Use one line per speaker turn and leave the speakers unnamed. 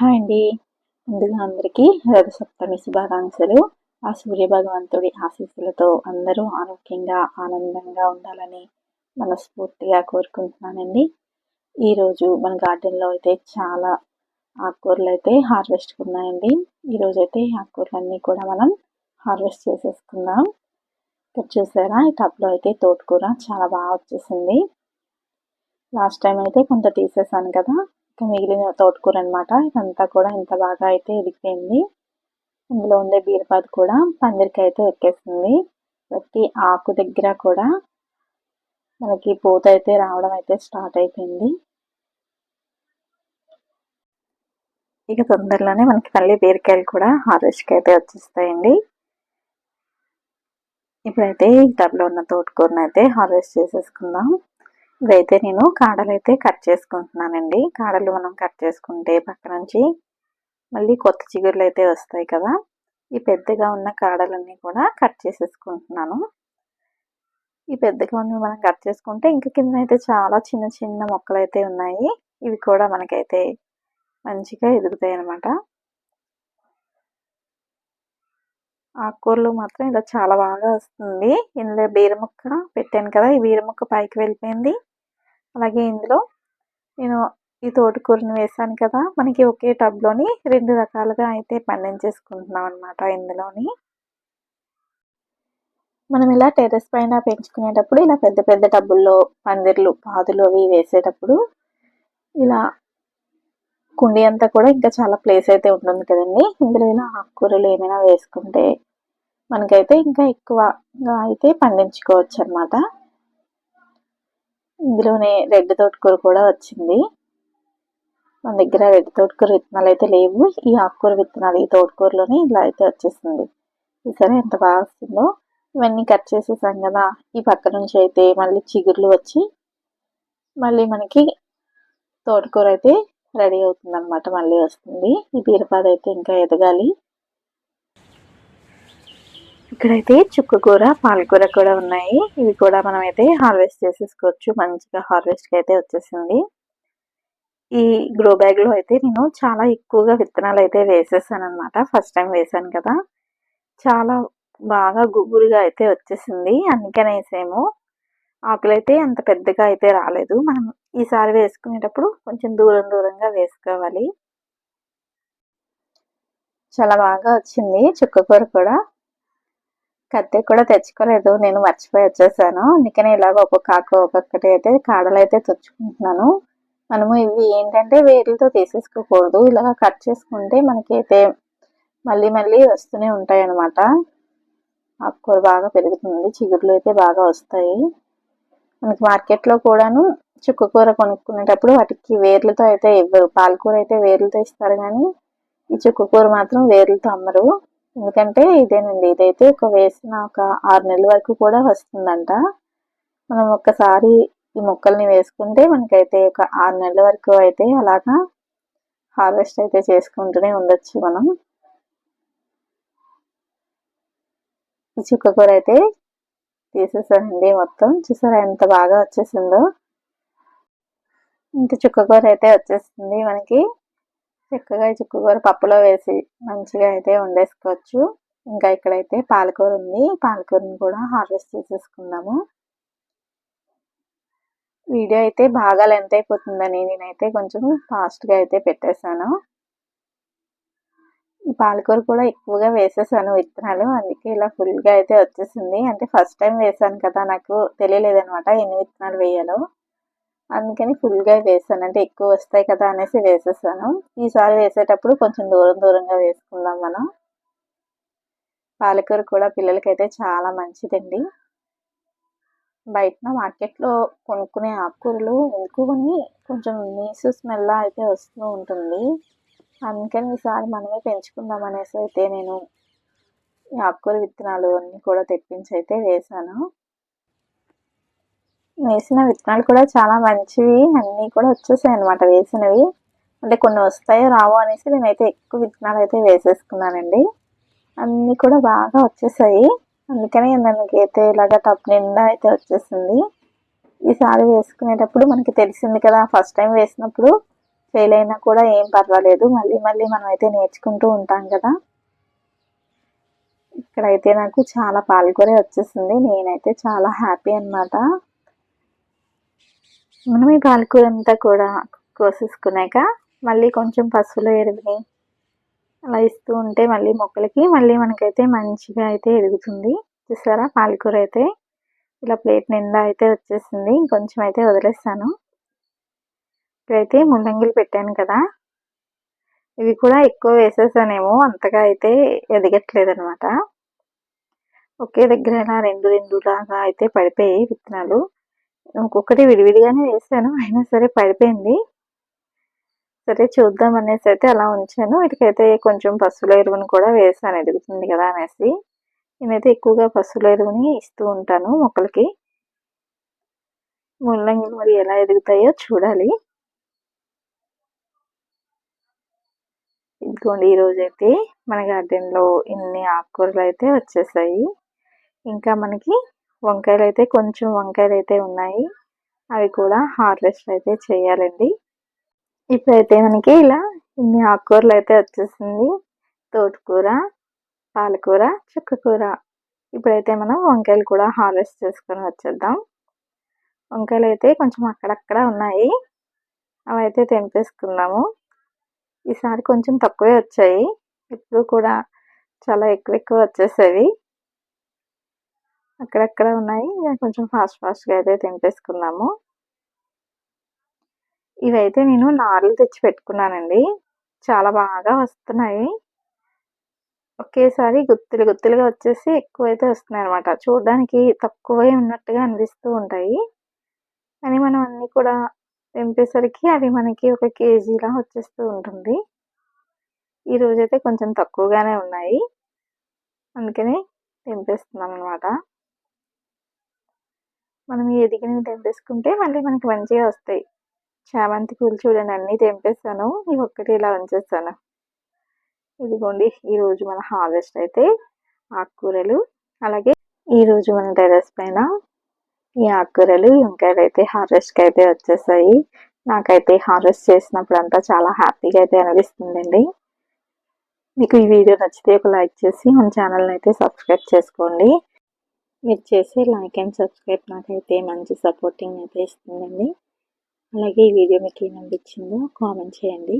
Hi అండి. ముందుగా అందరికీ రథసప్తమి శుభాకాంక్షలు. ఆ సూర్య భగవంతుడి ఆశీస్సులతో అందరూ ఆరోగ్యంగా ఆనందంగా ఉండాలని మనస్ఫూర్తిగా కోరుకుంటున్నానండి. ఈరోజు మన గార్డెన్లో అయితే చాలా ఆకుకూరలు అయితే హార్వెస్ట్ ఉన్నాయండి ఈరోజు అయితే ఆకుకూరలన్నీ కూడా మనం హార్వెస్ట్ చేసేసుకుందాం. ఇక్కడ చూసారా? ఈ టబ్లో అయితే తోటకూర చాలా బాగా వచ్చేసింది. లాస్ట్ టైం అయితే కొంత తీసేసాను కదా. ఇంకా మిగిలిన తోటకూర అనమాట ఇదంతా కూడా ఇంత బాగా అయితే ఎదిగిపోయింది ఇందులో ఉండే బీరపాదు కూడా పందిరికి అయితే ఎక్కేసింది. ప్రతి ఆకు దగ్గర కూడా మనకి పూత అయితే రావడం అయితే స్టార్ట్ అయిపోయింది. ఇక తొందరలోనే మనకి మళ్ళీ బీరకాయలు కూడా హార్వెస్ట్కి అయితే వచ్చేస్తాయండి. ఇప్పుడైతే ఈ టబ్లో ఉన్న తోటకూరను అయితే హార్వెస్ట్ చేసేసుకుందాం. ఇదైతే నేను కాడలు అయితే కట్ చేసుకుంటున్నానండి. కాడలు మనం కట్ చేసుకుంటే పక్క నుంచి మళ్ళీ కొత్త చిగురులు అయితే వస్తాయి కదా. ఈ పెద్దగా ఉన్న కాడలన్నీ కూడా కట్ చేసేసుకుంటున్నాను. ఈ పెద్దగా ఉన్నవి మనం కట్ చేసుకుంటే ఇంక కింద అయితే చాలా చిన్న చిన్న మొక్కలు అయితే ఉన్నాయి. ఇవి కూడా మనకైతే మంచిగా ఎదుగుతాయి అన్నమాట. ఆకుకూరలు మాత్రం ఇలా చాలా బాగా వస్తుంది. ఇందులో బీర ముక్క పెట్టాను కదా ఈ బీరముక్క పైకి వెళ్ళిపోయింది. అలాగే ఇందులో నేను ఈ తోటకూరని వేసాను కదా మనకి ఒకే టబ్లోని రెండు రకాలుగా అయితే పండించేసుకుంటున్నాం అనమాట ఇందులోని. మనం ఇలా టెర్రస్ పైన పెంచుకునేటప్పుడు ఇలా పెద్ద పెద్ద టబ్బుల్లో పందిర్లు పాదులు అవి వేసేటప్పుడు ఇలా కుండీ అంతా కూడా ఇంకా చాలా ప్లేస్ అయితే ఉంటుంది కదండి. ఇందులో ఇలా ఆకుకూరలు ఏమైనా వేసుకుంటే మనకైతే ఇంకా ఎక్కువగా అయితే పండించుకోవచ్చు అనమాట ఇందులోనే రెడ్ తోటకూర కూడా వచ్చింది. మన దగ్గర రెడ్ తోటకూర విత్తనాలు అయితే లేవు. ఈ ఆకుకూర విత్తనాలు ఈ తోటకూరలోనే ఇలా అయితే వచ్చేసింది. సరే ఎంత బాగా వస్తుందో ఇవన్నీ కట్ చేసేసాం కదా. ఈ పక్క నుంచి అయితే మళ్ళీ చిగుర్లు వచ్చి మళ్ళీ మనకి తోటకూర అయితే రెడీ అవుతుంది అనమాట మళ్ళీ వస్తుంది. ఈ బీరపాద అయితే ఇంకా ఎదగాలి. ఇక్కడైతే చుక్కకూర పాలకూర కూడా ఉన్నాయి. ఇవి కూడా మనం అయితే హార్వెస్ట్ చేసేసుకోవచ్చు. మంచిగా హార్వెస్ట్కి అయితే వచ్చేసింది. ఈ గ్రో బ్యాగ్లో అయితే నేను చాలా ఎక్కువగా విత్తనాలు అయితే వేసేసాను అనమాట ఫస్ట్ టైం వేసాను కదా. చాలా బాగా గుబురుగా అయితే వచ్చేసింది. అందుకనేసేమో ఆకులైతే అంత పెద్దగా అయితే రాలేదు. మనం ఈసారి వేసుకునేటప్పుడు కొంచెం దూరం దూరంగా వేసుకోవాలి. చాలా బాగా వచ్చింది చుక్కకూర కూడా. కత్తి కూడా తెచ్చుకోలేదు. నేను మర్చిపోయి వచ్చేసాను. అందుకనే ఇలాగ ఒక్కొక్క ఆకు ఒక్కొక్కటి అయితే కాడలు అయితే తెచ్చుకుంటున్నాను మనము ఇవి ఏంటంటే వేర్లతో తీసేసుకోకూడదు. ఇలాగ కట్ చేసుకుంటే మనకైతే మళ్ళీ మళ్ళీ వస్తూనే ఉంటాయి అన్నమాట ఆకుకూర బాగా పెరుగుతుంది. చిగురులు అయితే బాగా వస్తాయి. మనకి మార్కెట్లో కూడాను చుక్కకూర కొనుక్కునేటప్పుడు వాటికి వేర్లతో అయితే ఇవ్వరు. పాలకూర అయితే వేర్లతో ఇస్తారు కానీ ఈ చుక్కకూర మాత్రం వేర్లతో అమ్మరు. ఎందుకంటే ఇదేనండి ఇదైతే ఒక వేసిన ఒక ఆరు నెలల వరకు కూడా వస్తుందంట. మనం ఒక్కసారి ఈ మొక్కల్ని వేసుకుంటే మనకైతే ఒక ఆరు నెలల వరకు అయితే అలాగా హార్వెస్ట్ అయితే చేసుకుంటూనే ఉండొచ్చు మనం. ఈ చుక్కకూర అయితే తీసేసానండి మొత్తం. చూసారా ఎంత బాగా వచ్చేసిందో. ఇంత చుక్కకూర అయితే వచ్చేసింది మనకి. చక్కగా ఈ పప్పులో వేసి మంచిగా అయితే వండేసుకోవచ్చు. ఇంకా ఇక్కడైతే పాలకూర ఉంది. పాలకూరని కూడా హార్వెస్ట్ చేసేసుకుందాము. వీడియో అయితే బాగా లెంత్ అయిపోతుందని నేనైతే కొంచెం ఫాస్ట్గా అయితే పెట్టేశాను. ఈ పాలకూర కూడా ఎక్కువగా వేసేసాను విత్తనాలు. అందుకే ఇలా ఫుల్గా అయితే వచ్చేసింది. అంటే ఫస్ట్ టైం వేసాను కదా నాకు తెలియలేదనమాట ఎన్ని విత్తనాలు వేయాలో. అందుకని ఫుల్గా వేసాను. అంటే ఎక్కువ వస్తాయి కదా అనేసి వేసేసాను. ఈసారి వేసేటప్పుడు కొంచెం దూరం దూరంగా వేసుకుందాం మనం. పాలకూర కూడా పిల్లలకైతే చాలా మంచిదండి. బయట మార్కెట్లో కొనుక్కునే ఆకుకూరలు ఎందుకుని కొంచెం నీసు స్మెల్ అయితే వస్తూ ఉంటుంది. అందుకని ఈసారి మనమే పెంచుకుందాం అనేసి అయితే నేను ఈ ఆకుకూర విత్తనాలు అన్నీ కూడా తెప్పించి అయితే వేసాను. వేసిన విత్తనాలు కూడా చాలా మంచివి. అన్నీ కూడా వచ్చేసాయి అనమాట వేసినవి. అంటే కొన్ని వస్తాయో రావో అనేసి నేనైతే ఎక్కువ విత్తనాలు అయితే వేసేసుకున్నానండి. అన్నీ కూడా బాగా వచ్చేసాయి. అందుకని దానికి అయితే ఇలాగ టప్ నిండా అయితే వచ్చేసింది. ఈసారి వేసుకునేటప్పుడు మనకి తెలిసింది కదా ఫస్ట్ టైం వేసినప్పుడు ఫెయిల్ అయినా కూడా ఏం పర్వాలేదు. మళ్ళీ మళ్ళీ మనం అయితే నేర్చుకుంటూ ఉంటాం కదా. ఇక్కడైతే నాకు చాలా పాలకూర వచ్చేసింది. నేనైతే చాలా హ్యాపీ అనమాట మనం ఈ పాలకూర అంతా కూడా కోసేసుకున్నాక మళ్ళీ కొంచెం పసుపులో ఎరువుని అలా ఇస్తూ ఉంటే మళ్ళీ మొక్కలకి మళ్ళీ మనకైతే మంచిగా అయితే ఎదుగుతుంది. చూసారా? పాలకూర అయితే ఇలా ప్లేట్ నిండా అయితే వచ్చేసింది. ఇంకొంచెం అయితే వదిలేస్తాను. ఇక్కడైతే ముల్లంగిలు పెట్టాను కదా. ఇవి కూడా ఎక్కువ వేసేసానేమో అంతగా అయితే ఎదగట్లేదు అనమాట ఒకే దగ్గర ఇలా రెండు రెండు లాగా అయితే పడిపోయాయి విత్తనాలు. ఒక్కొక్కటి విడివిడిగానే వేసాను అయినా సరే పడిపోయింది. సరే చూద్దాం అనేసి అయితే అలా ఉంచాను. వీటికైతే కొంచెం పసుపుల ఎరువుని కూడా వేసాను ఎదుగుతుంది కదా అనేసి. నేనైతే ఎక్కువగా పసుపుల ఎరువుని ఇస్తూ ఉంటాను మొక్కలకి. ముల్లంగిలు మరి ఎలా ఎదుగుతాయో చూడాలి. ఇదిగోండి ఈరోజైతే మన గార్డెన్లో ఇన్ని ఆకుకూరలు అయితే వచ్చేసాయి. ఇంకా మనకి వంకాయలు అయితే కొంచెం వంకాయలు అయితే ఉన్నాయి. అవి కూడా హార్వెస్ట్ అయితే చేయాలండి. ఇప్పుడైతే మనకి ఇలా ఇన్ని ఆకుకూరలు అయితే వచ్చేసింది. తోటకూర పాలకూర చుక్కకూర. ఇప్పుడైతే మనం వంకాయలు కూడా హార్వెస్ట్ చేసుకొని వచ్చేద్దాం. వంకాయలు అయితే కొంచెం అక్కడక్కడ ఉన్నాయి. అవి అయితే తెంపేసుకుందాము. ఈసారి కొంచెం తక్కువే వచ్చాయి. ఇప్పుడు కూడా చాలా ఎక్కువ ఎక్కువ వచ్చేసేవి. అక్కడక్కడ ఉన్నాయి. కొంచెం ఫాస్ట్ ఫాస్ట్గా అయితే తింపేసుకున్నాము ఇవైతే నేను నార్లు తెచ్చి పెట్టుకున్నానండి చాలా బాగా వస్తున్నాయి. ఒకేసారి గుత్తులు గుత్తులుగా వచ్చేసి ఎక్కువైతే వస్తున్నాయి అనమాట చూడడానికి తక్కువే ఉన్నట్టుగా అనిపిస్తూ ఉంటాయి. కానీ మనం అన్నీ కూడా తెంపేసరికి అవి మనకి ఒక కేజీలా వచ్చేస్తూ ఉంటుంది. ఈరోజైతే కొంచెం తక్కువగానే ఉన్నాయి. అందుకని తెంపేస్తున్నాం అనమాట మనం ఎదిగినవి తెంపేసుకుంటే మళ్ళీ మనకి మంచిగా వస్తాయి. చామంతి పూలు చూడండి అన్నీ తెంపేస్తాను. ఇవి ఒక్కటి ఇలా ఉంచేస్తాను. ఇదిగోండి ఈరోజు మన హార్వెస్ట్ అయితే ఆకుకూరలు అలాగే ఈరోజు మన టెరస్ పైన ఈ ఆకుకూరలు వంకాయలు అయితే హార్వెస్ట్కి అయితే వచ్చేసాయి. నాకైతే హార్వెస్ట్ చేసినప్పుడు అంతా చాలా హ్యాపీగా అయితే అనిపిస్తుందండి. మీకు ఈ వీడియో నచ్చితే ఒక లైక్ చేసి మన ఛానల్ని అయితే సబ్స్క్రైబ్ చేసుకోండి. మీరు చేసే లైక్ అండ్ సబ్స్క్రైబ్ నాకైతే మంచి సపోర్టింగ్ అయితే ఇస్తుందండి. అలాగే ఈ వీడియో మీకు ఏమనిపించిందో కామెంట్ చేయండి.